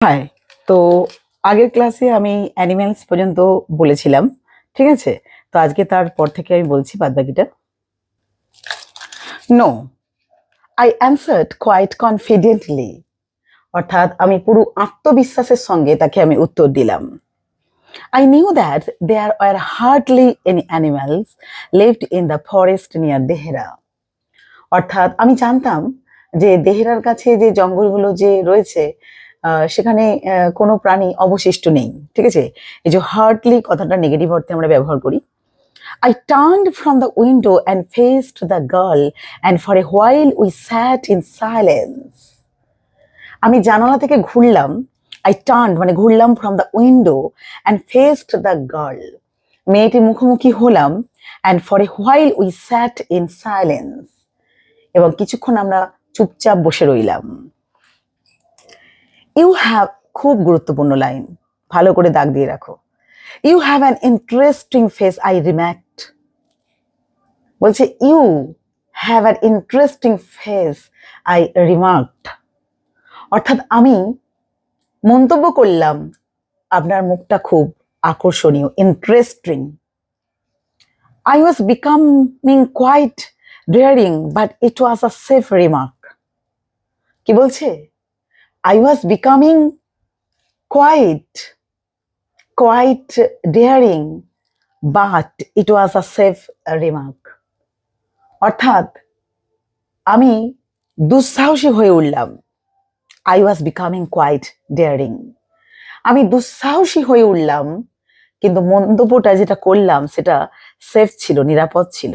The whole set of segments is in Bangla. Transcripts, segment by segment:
হাই তো আগের ক্লাসে আমি অ্যানিমেলস পর্যন্ত বলেছিলাম, ঠিক আছে? তো আজকে তারপর থেকে আমি বলছি বাদবাকিটা। No I answered quite confidently অর্থাৎ আমি পুরো আত্মবিশ্বাসের সঙ্গে তাকে আমি উত্তর দিলাম। I knew that there are hardly any animals lived in the forest near Dehra অর্থাৎ আমি জানতাম যে দেহেরার কাছে যে জঙ্গলগুলো যে রয়েছে সেখানে কোনো প্রাণী অবশিষ্ট নেই, ঠিক আছে? এই যে হার্ডলি কথাটা নেগেটিভ অর্থে আমরা ব্যবহার করি। I turn from the window and faced the girl and for a while we sat in silence আমি জানালা থেকে ঘুরলাম আই টার্ন মানে ঘুরলাম from the window and faced the girl মেয়েটি মুখোমুখি হলাম and for a while we sat in silence এবং কিছুক্ষণ আমরা চুপচাপ বসে রইলাম। ইউ হ্যাভ খুব গুরুত্বপূর্ণ লাইন ভালো করে দাগ দিয়ে রাখো। You have an interesting face I remarked বলছে you have an interesting face I remarked অর্থাৎ আমি মন্তব্য করলাম, আপনার মুখটা খুব আকর্ষণীয় interesting I was becoming quite daring but it was a safe remark কি বলছে? I was becoming quite, quite daring, but it was a safe remark. অর্থাৎ আমি দুঃসাহসী হয়ে উঠলাম। I was becoming quite daring আমি দুঃসাহসী হয়ে উঠলাম কিন্তু মন্তব্যটা যেটা করলাম সেটা সেফ ছিল নিরাপদ ছিল।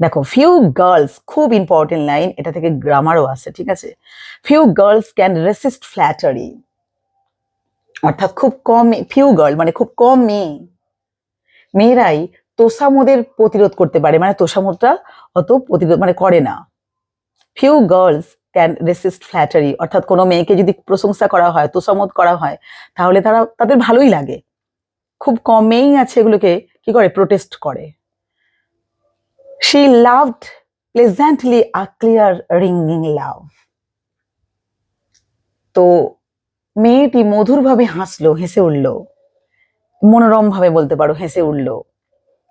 দেখো ফিউ গার্লস খুব ইম্পর্টেন্ট লাইন এটা থেকে গ্রামারও আছে, ঠিক আছে? Few girls can resist flattery অর্থাৎ খুব কম ফিউ গার্ল মানে খুব কম মেয়ে। মেয়েরাই তোষামোদের প্রতিরোধ করতে পারে মানে তোষামোদটা অত প্রতিরোধ মানে করে না। Few girls can resist flattery অর্থাৎ কোনো মেয়েকে যদি প্রশংসা করা হয়, তোষামোদ করা হয়, তাহলে তারা, তাদের ভালোই লাগে। খুব কম মেয়েই আছে এগুলোকে কি করে? প্রোটেস্ট করে। She loved pleasantly a clear ringing love. তো মেয়েটি মধুরভাবে হাসলো, হেসে উঠল। মনোরম ভাবে বলতে পারো, হেসে উঠল।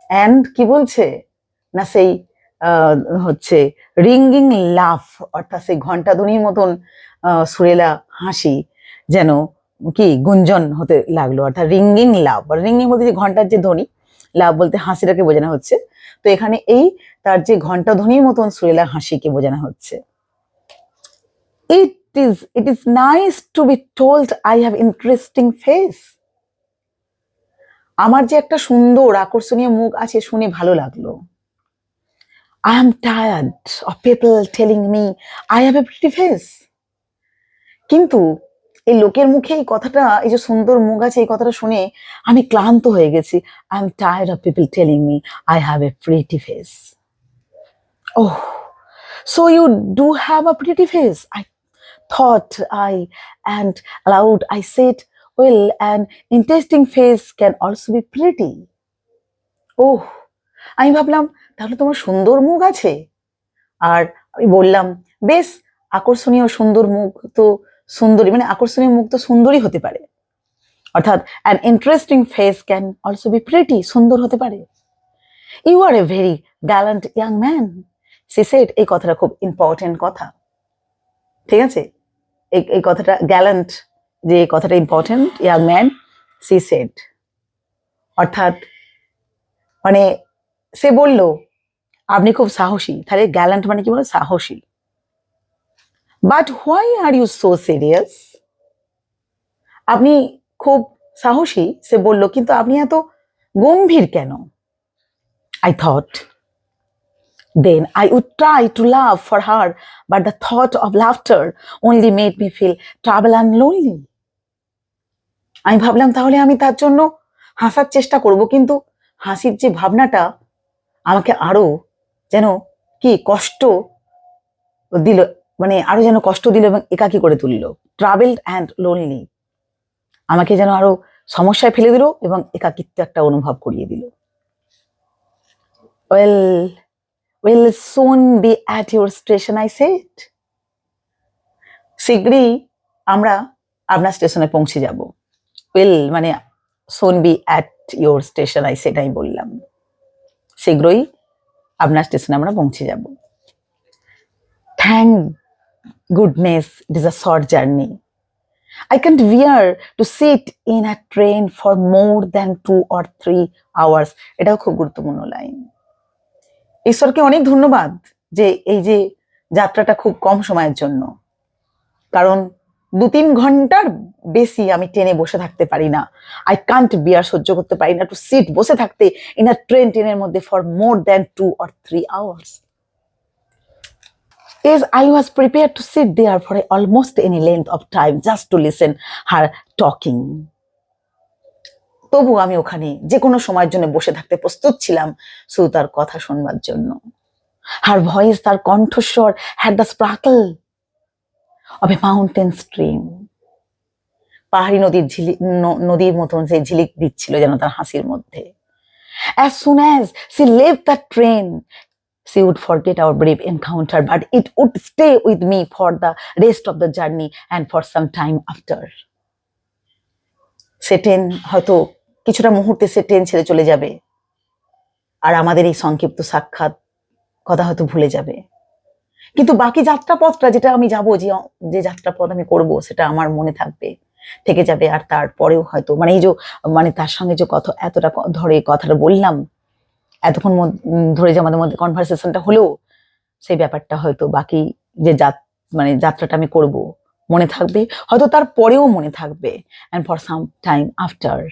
অ্যান্ড কি বলছে? না সেই হচ্ছে রিঙ্গিং লাভ অর্থাৎ সেই ঘণ্টা ধ্বনির মতন সুরেলা হাসি যেন কি গুঞ্জন হতে লাগল। অর্থাৎ রিঙ্গিং লাভ রিঙ্গিং বলতে যে ঘণ্টার যে ধ্বনি লাভ বলতে হাসিটাকে বোঝানো হচ্ছে। তো এখানে এই তার যে ঘণ্টা ধ্বনির মতন সুরেলা হাসিকে বোঝানো হচ্ছে। It is it is nice to be told I have interesting face আমার যে একটা সুন্দর, আকর্ষণীয় মুখ আছে শুনে ভালো লাগল। I am tired of people telling me I have a pretty face কিন্তু এই লোকের মুখে এই কথাটা, এই যে সুন্দর মুখ আছে, এই কথাটা শুনে আমি ক্লান্ত হয়ে গেছি। I am tired of people telling me I have a pretty face oh so you do have a pretty face I thought I and aloud I said well and interesting face can also be pretty ও আমি ভাবলাম, তাহলে তোমার সুন্দর মুখ আছে? আর আমি বললাম, বেশ, আকর্ষণীয় সুন্দর মুখ, তো সুন্দরী মানে আকর্ষণীয় মুখ তো সুন্দরই হতে পারে। অর্থাৎ an interesting face can also be pretty সুন্দর হতে পারে। You are a very gallant young man she said এই কথাটা খুব ইম্পর্টেন্ট কথা। ঠিক আছে? এই এই কথাটা গ্যালান্ট যে কথাটা important young man she said অর্থাৎ মানে সে বলল, আপনি খুব সাহসী। তাহলে গ্যালান্ট মানে কি বলে? সাহসী। But why are you so serious আপনি খুব সাহসী সে বলল কিন্তু আপনি এত গম্ভীর কেন I থট Then I would try to laugh for her, but the thought of laughter only made me feel trouble and lonely. আমি ভাবলাম তাহলে আমি তার জন্য হাসার চেষ্টা করব কিন্তু হাসির যে ভাবনাটা আমাকে আরও যেন কি কষ্ট দিল মানে আরও যেন কষ্ট দিল এবং একাকি করে তুললো। ট্রাভেলড অ্যান্ড লোনলি আমাকে যেন আরও সমস্যায় ফেলে দিল এবং একাকিত্ব একটা অনুভব করিয়ে দিল। Well we'll soon be at your station, I said. শীঘ্রই আমরা আপনার স্টেশনে পৌঁছে যাব। উইল মানে soon be at your station I সেটাই বললাম। শীঘ্রই আপনার স্টেশনে আমরা পৌঁছে যাব। Thank goodness it is a short journey I can't bear to sit in a train for more than two or three hours. এটাও খুব গুরুত্বপূর্ণ লাইন ঈশ্বরকে অনেক ধন্যবাদ যে এই যে যাত্রাটা খুব কম সময়ের জন্য। কারণ দু তিন ঘণ্টার বেশি আমি ট্রেনে বসে থাকতে পারি না। আই কান্ট বিয়ার সহ্য করতে পারি না। টু সিট বসে থাকতে ইন আ ট্রেন ট্রেনের মধ্যে for more than two or three hours is I was prepared to sit there for almost any length of time just to listen her talking. তবু আমি ওখানে যে কোনো সময়ের জন্য বসে থাকতে প্রস্তুত ছিলাম শুধু তার কথা শুনবার জন্য। হার ভয়েস তার কণ্ঠস্বর had the sparkle of a mountain stream পাহাড়ি নদীর ঝিলিক ন- নদীর মতন সেই ঝিলিক দিচ্ছিল যেন তার হাসির মধ্যে। As soon as she left the train, she would forget our brave encounter, but it would stay with me for the rest of the journey and for some time after. সে হয়তো কিছুটা মুহূর্তে সে ট্রেন ছেড়ে চলে যাবে। আর আমাদের এই সংক্ষিপ্ত সাক্ষাৎ কথা হয়তো ভুলে যাবে। কিন্তু বাকি যাত্রাপথটা যেটা আমি যাব যে যে যাত্রাপথ আমি করব সেটা আমার মনে থাকবে থেকে যাবে। আর তারপরেও হয়তো মানে এই যে মানে তার সঙ্গে যে কথা এতটা ধরে কথাটা বললাম এতক্ষণ ধরে যে আমাদের মধ্যে কনভারসেশনটা হলেও সেই ব্যাপারটা হয়তো বাকি যে যাত- মানে যাত্রাটা আমি করব, মনে থাকবে। হয়তো তার পরেও মনে থাকবে। And for some time after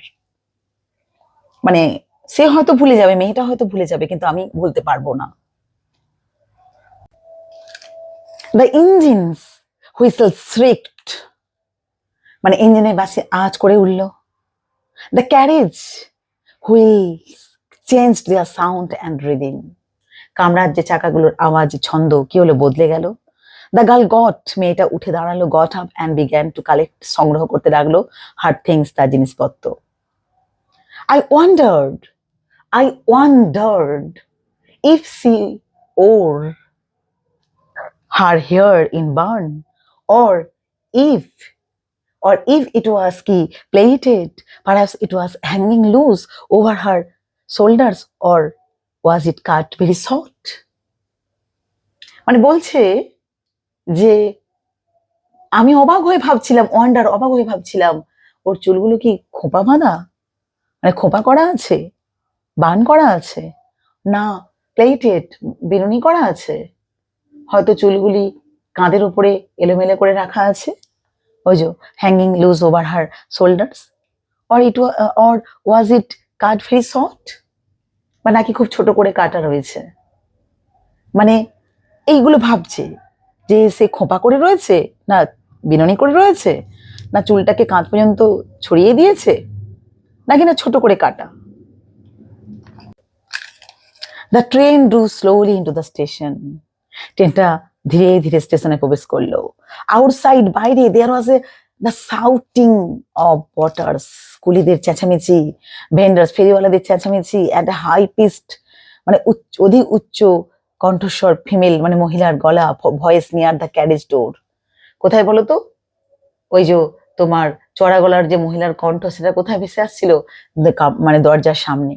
মানে সে হয়তো ভুলে যাবে, মেয়েটা হয়তো ভুলে যাবে, কিন্তু আমি ভুলতে পারব না। দ্য ইঞ্জিনস হুইসেল শ্রিক্ট মানে ইঞ্জিনের বাসে আওয়াজ করে উঠল। The carriage wheels change their sound and rhythm কামরার যে চাকাগুলোর আওয়াজ ছন্দ কি হলো বদলে গেল? দ্য গার্ল গট মেয়েটা উঠে দাঁড়াল got up and began to collect সংগ্রহ করতে লাগল হার্ড থিংস তার জিনিসপত্র। I wondered I wondered if she wore her hair in bun or if or if it was key plaited perhaps it was hanging loose over her shoulders or was it cut very short? মানে বলছে যে আমি অবাক হয়ে ভাবছিলাম ওয়ান্ডার অবাক হয়ে ভাবছিলাম, ওর চুলগুলো কি খোপা বাঁধা মানে খোপা করা আছে? বান করা আছে? না প্লেটেড বেরুনি করা আছে? হয়তো চুলগুলি কাঁধের উপরে এলোমেলো করে রাখা আছে? ওই যে hanging loose over her shoulders or it or was it cut very short বা নাকি খুব ছোট করে কাটা রয়েছে? মানে এইগুলো ভাবছে যে সে খোঁপা করে রয়েছে, না বিননি করে রয়েছে, না চুলটাকে কাঁধ পর্যন্ত ছড়িয়ে দিয়েছে, নাকি না ছোট করে কাটা? The train drew slowly into the station ট্রেনটা ধীরে ধীরে স্টেশনে প্রবেশ করল। আউটসাইড বাইরে there was a the shouting of waters কুলিদের চেঁচামেচি ভেন্ডার্স ফেরিওয়ালাদের চেঁচামেচি অ্যাট এ হাই পিস্ট মানে উচ্চ, অধিক উচ্চ কণ্ঠস্বর ফিমেল মানে মহিলার গলা voice near the carriage door কোথায় বলো তো? ওই যে তোমার চড়া গলার যে মহিলার কণ্ঠ, সেটা কোথায় ভেসে আসছিল? মানে দরজার সামনে।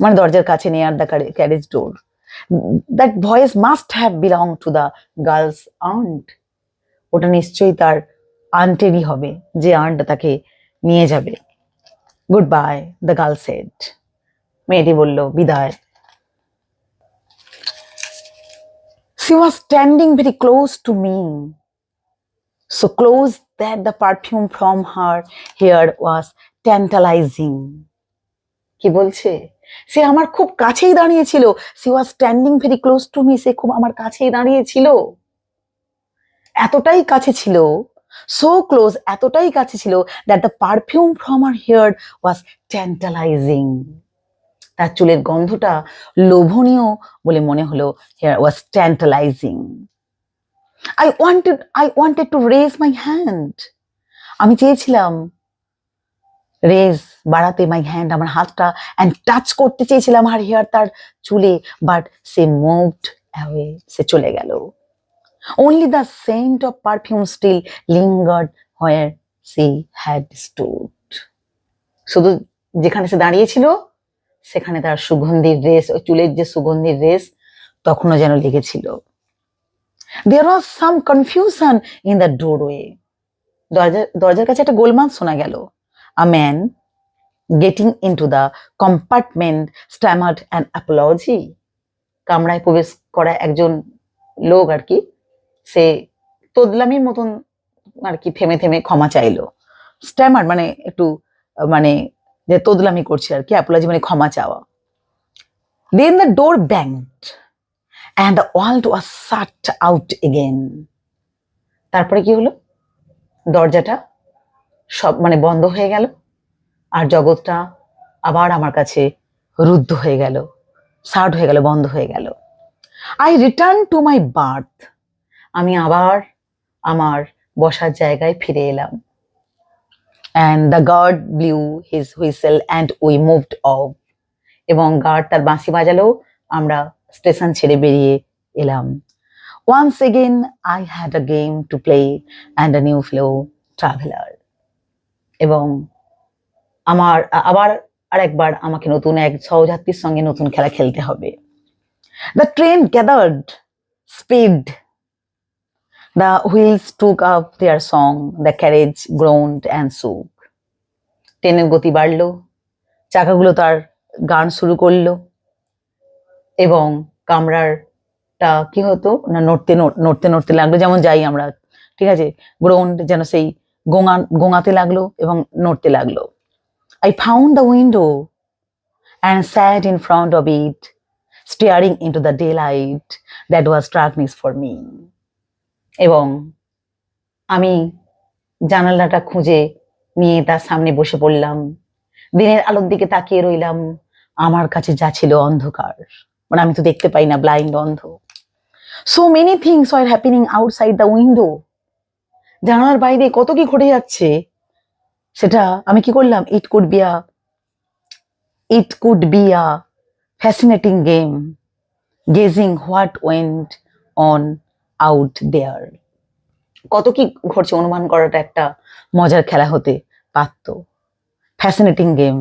মানে দরজার কাছে near the carriage door that voice must have belong to the girl's aunt ওটা নিশ্চয়ই তার আন্টেরই হবে যে আন্ট তাকে নিয়ে যাবে। Goodbye the girl said মেয়েটি বলল বিদায়। She was standing very close to me, so close that the perfume from her hair was tantalizing. কি বলছে? সে আমার খুব কাছেই দাঁড়িয়েছিল। She was standing very close to me সে খুব আমার কাছেই দাঁড়িয়েছিল। এতটাই কাছে ছিল সো ক্লোজ এতটাই কাছে ছিল that the perfume from her hair was tantalising তার চুলের গন্ধটা লোভনীয় বলে মনে হলো hair was tantalising I wanted I wanted to raise my hand আমি চেয়েছিলাম রেজ বাড়াতে মাই হ্যান্ড আমার হাতটা অ্যান্ড টাচ করতে চেয়েছিলাম আর হেয়ার তার চুলে বাট সে মুভড অ্যাওয়ে সে চলে গেল। Only the scent of perfume still lingered where she had stood শুধু যেখানে সে দাঁড়িয়েছিল, সেখানে তার সুগন্ধির রেস ওই চুলের যে সুগন্ধির রেস তখনও যেন লেগেছিল। There was some confusion in the doorway দরজা, দরজার কাছে একটা গোলমাল শোনা গেল। A man getting in to the compartment stammered and apology কামরায় প্রবেশ করা একজন লোক আর কি সে তোদলামির মতন আর কি থেমে থেমে ক্ষমা চাইলো। স্ট্যামার মানে একটু মানে যে তোদলামি করছে আর কি অ্যাপোলজি মানে ক্ষমা চাওয়া। Then the door banged and the world was shut out again তারপরে কি হলো? দরজাটা সব মানে বন্ধ হয়ে গেল আর জগৎটা আবার আমার কাছে রুদ্ধ হয়ে গেল সার্ট হয়ে গেল, বন্ধ হয়ে গেল। I return to my berth আমি আবার আমার বসার জায়গায় ফিরে এলাম। And the guard blew his whistle and we moved off এবং গার্ড তার বাঁশি বাজালো, আমরা স্টেশন ছেড়ে বেরিয়ে এলাম। Once again I had a game to play and a new fellow traveller এবং আমার, আবার আরেকবার আমাকে নতুন এক সহযাত্রীর সঙ্গে নতুন খেলা খেলতে হবে। The train gathered speed the wheels took up their song the carriage groaned and shook ট্রেনের গতি বাড়লো, চাকাগুলো তার গান শুরু করল, এবং কামরারটা কি হতো? না, নড়তে নড়- নড়তে নড়তে লাগল, যেমন যাই আমরা, ঠিক আছে? গ্রাউন্ড যেন সেই গোঙা, গোঙাতে লাগল এবং নড়তে লাগল। I found the window and sat in front of it staring into the daylight that was darkness for me এবং আমি জানালাটা খুঁজে নিয়ে তার সামনে বসে পড়লাম। দিনের আলোর দিকে তাকিয়ে রইলাম। আমার কাছে যা ছিল অন্ধকার। মানে আমি তো দেখতে পাই না ব্লাইন্ড অন্ধ। So many things are happening outside the window জানালার বাইরে কত কি ঘটে যাচ্ছে, সেটা আমি কি করলাম? It could be a it could be a fascinating game guessing what went on out there কত কি ঘটছে অনুমান করাটা একটা মজার খেলা হতে পারত। Fascinating game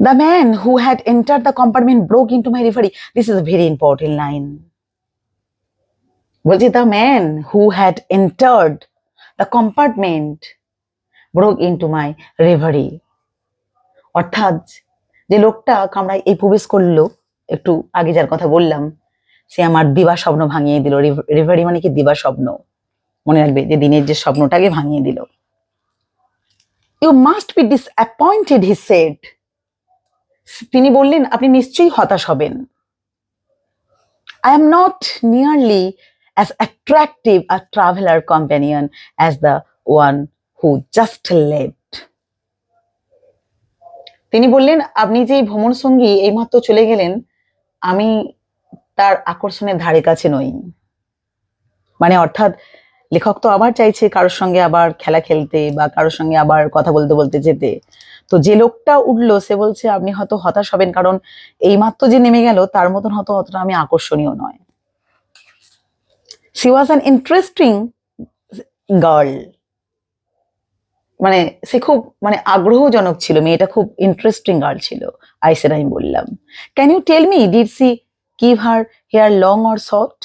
the man who had enter the compartment broke into my রিফারি this is very important line বলছি the man who had entered the compartment broke into my reverie অর্থাৎ যে লোকটা কামরায় এই প্রবেশ করল, একটু আগে যার কথা বললাম সে আমার দিবা স্বপ্ন ভাঙিয়ে দিল। রেভারি মানে কি? দিবা স্বপ্ন। মনে রাখবে যে দিনের যে স্বপ্নটাকে ভাঙিয়ে দিল। You must be disappointed he said তিনি বললেন, আপনি নিশ্চয়ই হতাশ হবেন। I am not nearly as attractive a traveller companion as the one who just left তিনি বললেন, আপনি যে ভ্রমণ সঙ্গী এইমাত্র চলে গেলেন, আমি তার আকর্ষণের ধারে কাছে নই। মানে অর্থাৎ লেখক তো আবার চাইছে কারোর সঙ্গে আবার খেলা খেলতে বা কারোর সঙ্গে আবার কথা বলতে বলতে যেতে। তো যে লোকটা উঠল, সে বলছে, আপনি হয়তো হতাশ হবেন, কারণ এইমাত্র যে নেমে গেল, তার মতন হয়তো অতটা আমি আকর্ষণীয় নয়। She was an interesting girl মানে সে খুব মানে আগ্রহজনক ছিল, মেয়েটা খুব ইন্টারেস্টিং গার্ল ছিল, আইসের আমি বললাম। Can you tell me did she give her hair long or short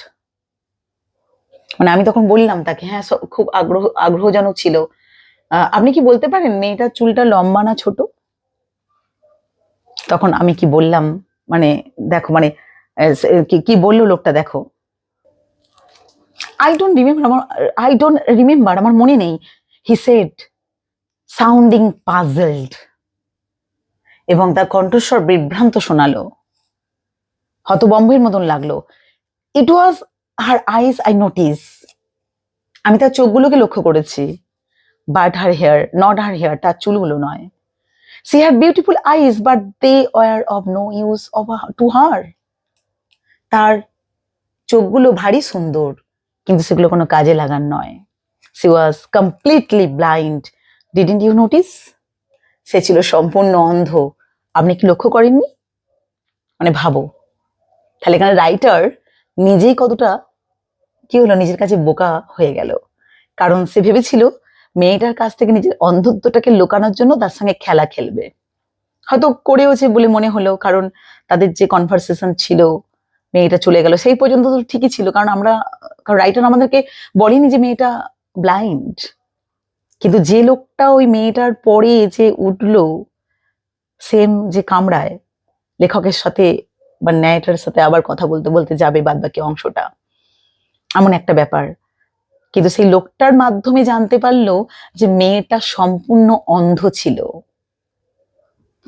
মানে আমি তখন বললাম তাকে হ্যাঁ খুব আগ্রহ আগ্রহজনক ছিল। আপনি কি বলতে পারেন মেয়েটার চুলটা লম্বা না ছোট? তখন আমি কি বললাম মানে দেখো মানে কি বলল লোকটা, দেখো। আই ডোন্ট রিমেম্বার আমার আই ডোন্ট রিমেম্বার আমার মনে নেই। হি সেড সাউন্ডিং পাজলড এবং তার কণ্ঠস্বর বিভ্রান্ত শোনালো। হতবম্বের মতন লাগল। ইট ওয়াজ হার আইস আই নোটিস আমি তার চোখগুলোকে লক্ষ্য করেছি। But her hair not her hair তার চুলগুলো নয়। She had beautiful eyes but they were of no use of to her তার চোখগুলো ভারী সুন্দর, কিন্তু সেগুলো কোনো কাজে লাগার নয়। She was completely blind didn't you notice সে ছিল সম্পূর্ণ অন্ধ। আপনি কি লক্ষ্য করেননি? মানে ভাবো। তাহলে এখানে রাইটার নিজেই কতটা, কি হলো? নিজের কাছে বোকা হয়ে গেল। কারণ সে ভেবেছিল মেয়েটার কাছ থেকে নিজের অন্ধত্বটাকে লুকানোর জন্য তার সঙ্গে খেলা খেলবে। হয়তো করেওছে বলে মনে হলো, কারণ তাদের যে কনভারসেশন ছিল, মেয়েটা চলে গেল, সেই পর্যন্ত তো ঠিকই ছিল। কারণ আমরা, কারণ রাইটার আমাদেরকে বলেনি যে মেয়েটা ব্লাইন্ড কিন্তু যে লোকটা ওই মেয়েটার পরে যে উঠল সেম যে কামড়ায় লেখকের সাথে বা ন্যায়টার সাথে আবার কথা বলতে বলতে যাবে বাদ বাকি অংশটা। এমন একটা ব্যাপার। কিন্তু সেই লোকটার মাধ্যমে জানতে পারল যে মেয়েটা সম্পূর্ণ অন্ধ ছিল।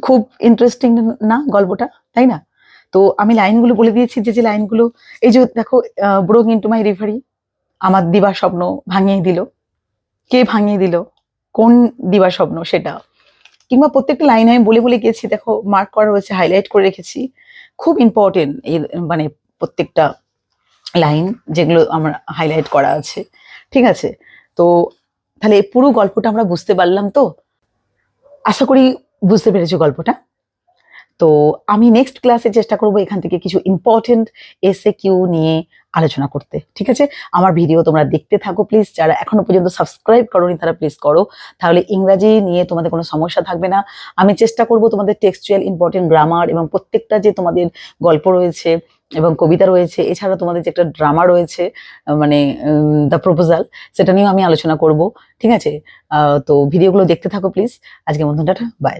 খুব ইন্টারেস্টিং না গল্পটা? তাই না? তো আমি লাইনগুলো বলে দিয়েছি যে যে লাইনগুলো, এই যে দেখো ব্রোক ইন্টু মাই রিভারি আমার দিবা স্বপ্ন ভাঙিয়ে দিল। কে ভাঙিয়ে দিল? কোন দিবা স্বপ্ন সেটা? কিংবা প্রত্যেকটা লাইন আমি বলে বলে গেছি দেখো মার্ক করা রয়েছে হাইলাইট করে রেখেছি। খুব ইম্পর্টেন্ট এর মানে প্রত্যেকটা লাইন যেগুলো আমার হাইলাইট করা আছে। ঠিক আছে? তো তাহলে পুরো গল্পটা আমরা বুঝতে পারলাম তো? আশা করি বুঝতে পেরেছি গল্পটা। তো আমি নেক্সট ক্লাসে চেষ্টা করব এখান থেকে কিছু ইম্পর্টেন্ট এসে কিউ নিয়ে আলোচনা করতে, ঠিক আছে? আমার ভিডিও তোমরা দেখতে থাকো প্লিজ যারা এখনও পর্যন্ত সাবস্ক্রাইব করোনি তারা প্লিজ করো। তাহলে ইংরাজি নিয়ে তোমাদের কোনো সমস্যা থাকবে না। আমি চেষ্টা করব তোমাদের টেক্সচুয়াল ইম্পর্টেন্ট গ্রামার এবং প্রত্যেকটা যে তোমাদের গল্প রয়েছে এবং কবিতা রয়েছে, এছাড়া তোমাদের যে একটা ড্রামা রয়েছে মানে দ্য প্রপোজাল সেটা নিয়েও আমি আলোচনা করব, ঠিক আছে? তো ভিডিওগুলো দেখতে থাকো প্লিজ আজকে মতন টাটা বাই